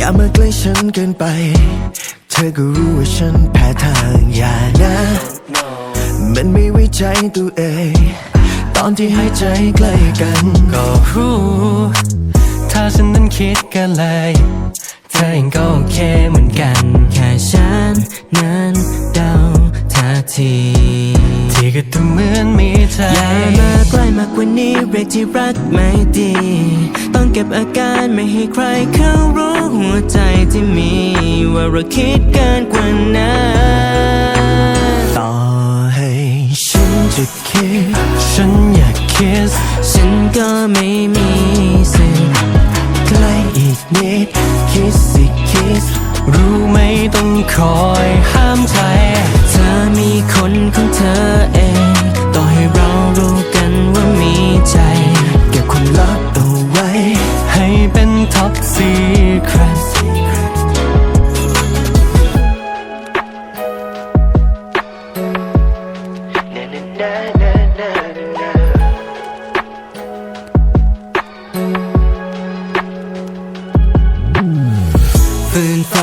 อย่ามาใกล้ฉันเกินไป เธอก็รู้ว่าฉันแพ้ทางอย่านะ มันไม่ไว้ใจตัวเอง ตอนที่หายใจใกล้กัน ก็รู้ ถ้าฉันนั้นคิดกันเลยเธอเองก็โอเคเหมือนกัน แค่ฉันนั้นเดาท่าที ก็ดูเหมือนมีใจอย่ามาใกล้มากกว่านี้เรียกที่รักไม่ดี ต้องเก็บอาการไม่ให้ใครเขารู้หัวใจที่มี ว่าเราคิดเกินกว่านั้นต่อให้ฉันจะคิด ฉันอยากคิสฉันก็ไม่มีสิทธิ์ใกล้อีกนิดคิดสิคิดรู้ไหมต้องคอยห้ามใจ เธอมีคนของเธอ ให้เป็นท็อปซีครตฟืนไฟ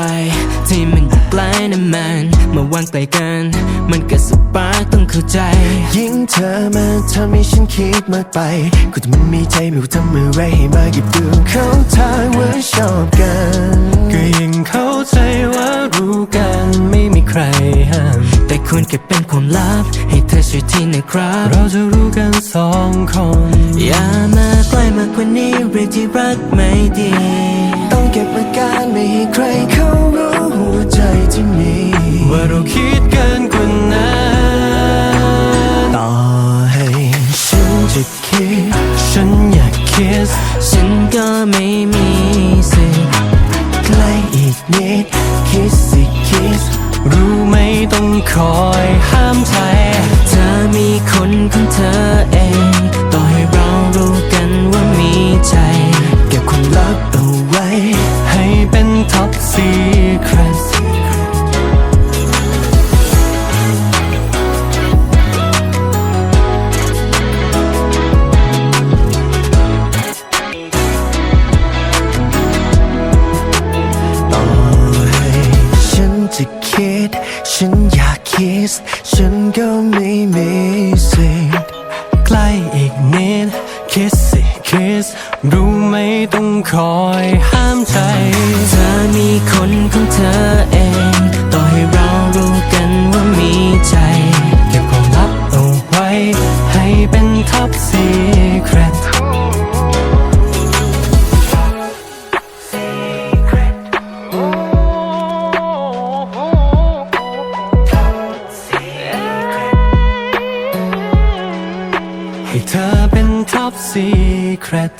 ที่มันอยู่ใกล้น้ำมัน มื่อวางไกลกัน มันก็สปาร์คต้องเข้าใจ ยิ่งเธอมาทำให้ฉันคิดมากไปก็จะมันมีใจไม่รู้ทำอะไรให้มาเก็บดูเข้าทางว่าชอบกัน ก็ยิ่งเข้าใจว่ารู้กันไม่มีใครห้ามแต่ควรเก็บเป็นความลับ ให้เธอช่วยทีนะครับ เราจะรู้กันสองคน อย่ามาใกล้มากกว่านี้เรียกที่รักไม่ดี ต้องเก็บอาการไม่ให้ใครเขารู้ ฉันก็ไม่มีสิทธิ์ใกล้อีกนิดคิดสิคิดรู้ไหมต้องคอยห้ามใจ เธอมีคนของเธอเอง สฉันก็ไม่มีสิทธิ์ใกล้อีกนิดคิสสิคิสรู้ไหมต้องคอยห้ามใจ เธอมีคนของเธอ เธอเป็นท็อปซีเครต